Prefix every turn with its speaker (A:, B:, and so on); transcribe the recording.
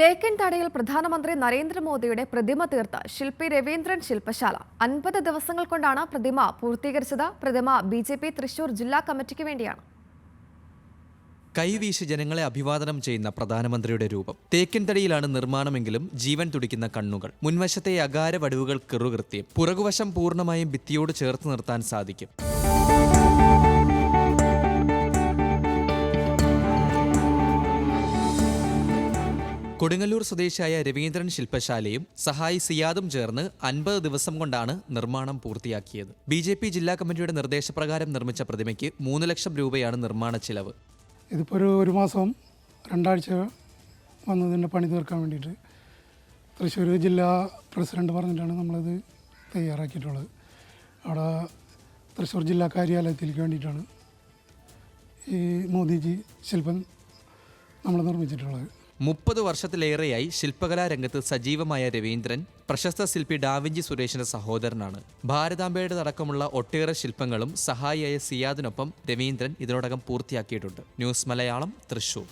A: തേക്കൻ തടയിൽ പ്രധാനമന്ത്രി നരേന്ദ്രമോദിയുടെ പ്രതിമ തീർത്ത ശില്പി രവീന്ദ്രൻ ശില്പശാല. അൻപത് ദിവസങ്ങൾ കൊണ്ടാണ് പ്രതിമ പൂർത്തീകരിച്ചത്. പ്രതിമ ബി ജെ പി തൃശൂർ ജില്ലാ കമ്മിറ്റിക്ക് വേണ്ടിയാണ്.
B: കൈവീശി ജനങ്ങളെ അഭിവാദനം ചെയ്യുന്ന പ്രധാനമന്ത്രിയുടെ രൂപം. തേക്കിൻതടിയിലാണ് നിർമ്മാണമെങ്കിലും ജീവൻ തുടിക്കുന്ന കണ്ണുകൾ. മുൻവശത്തെ അകാര വടിവുകൾ കിറുകൃത്യം. പുറകുവശം പൂർണമായും ഭിത്തിയോട് ചേർത്ത് നിർത്താൻ സാധിക്കും. കൊടുങ്ങല്ലൂർ സ്വദേശിയായ രവീന്ദ്രൻ ശില്പശാലയും സഹായി സിയാദും ചേർന്ന് അൻപത് ദിവസം കൊണ്ടാണ് നിർമ്മാണം പൂർത്തിയാക്കിയത്. ബി ജെ പി ജില്ലാ കമ്മിറ്റിയുടെ നിർദ്ദേശപ്രകാരം നിർമ്മിച്ച പ്രതിമയ്ക്ക് മൂന്ന് ലക്ഷം രൂപയാണ് നിർമ്മാണ ചിലവ്.
C: ഇതിപ്പോൾ ഒരു ഒരു മാസം രണ്ടാഴ്ച വന്നതിന്റെ പണി തീർക്കാൻ വേണ്ടിയിട്ട് തൃശ്ശൂർ ജില്ലാ പ്രസിഡന്റ് പറഞ്ഞിട്ടാണ് നമ്മളിത് തയ്യാറാക്കിയിട്ടുള്ളത്. അവിടെ തൃശ്ശൂർ ജില്ലാ കാര്യാലയത്തിലേക്ക് വേണ്ടിയിട്ടാണ് ഈ മോദിജി ശില്പം നമ്മൾ നിർമ്മിച്ചിട്ടുള്ളത്.
B: മുപ്പത് വർഷത്തിലേറെയായി ശില്പകലാ രംഗത്ത് സജീവമായ രവീന്ദ്രൻ പ്രശസ്ത ശില്പി ഡാവിഞ്ചി സുരേഷിന്റെ സഹോദരനാണ്. ഭാരതാംബയുടെ അടക്കമുള്ള ഒട്ടേറെ ശില്പങ്ങളും സഹായിയായ സിയാദിനൊപ്പം രവീന്ദ്രൻ ഇതിനോടകം പൂർത്തിയാക്കിയിട്ടുണ്ട്. ന്യൂസ് മലയാളം തൃശൂർ.